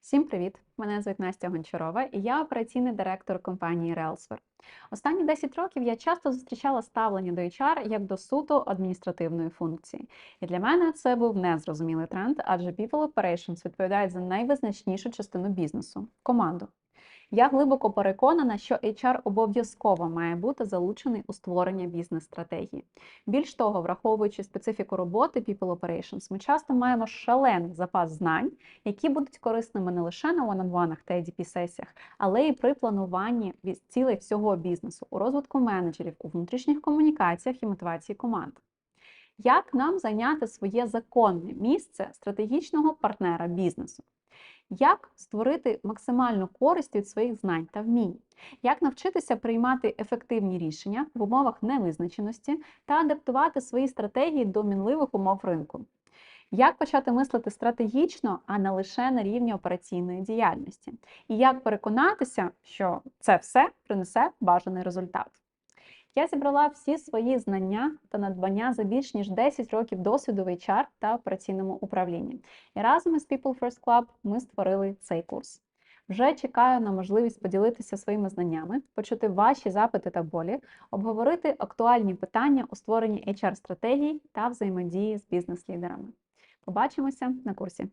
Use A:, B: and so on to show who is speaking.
A: Всім привіт! Мене звуть Настя Гончарова і я операційний директор компанії Релсвер. Останні 10 років я часто зустрічала ставлення до HR як до суто адміністративної функції. І для мене це був незрозумілий тренд, адже People Operations відповідають за найвизначнішу частину бізнесу команду. Я глибоко переконана, що HR обов'язково має бути залучений у створення бізнес-стратегії. Більш того, враховуючи специфіку роботи People Operations, ми часто маємо шалений запас знань, які будуть корисними не лише на one-on-one та EDP-сесіях, але й при плануванні цілей всього бізнесу, у розвитку менеджерів, у внутрішніх комунікаціях і мотивації команд. Як нам зайняти своє законне місце стратегічного партнера бізнесу? Як створити максимальну користь від своїх знань та вмінь? Як навчитися приймати ефективні рішення в умовах невизначеності та адаптувати свої стратегії до мінливих умов ринку? Як почати мислити стратегічно, а не лише на рівні операційної діяльності? І як переконатися, що це все принесе бажаний результат? Я зібрала всі свої знання та надбання за більш ніж 10 років досвіду в HR та операційному управлінні. І разом із People First Club ми створили цей курс. Вже чекаю на можливість поділитися своїми знаннями, почути ваші запити та болі, обговорити актуальні питання у створенні HR-стратегій та взаємодії з бізнес-лідерами. Побачимося на курсі.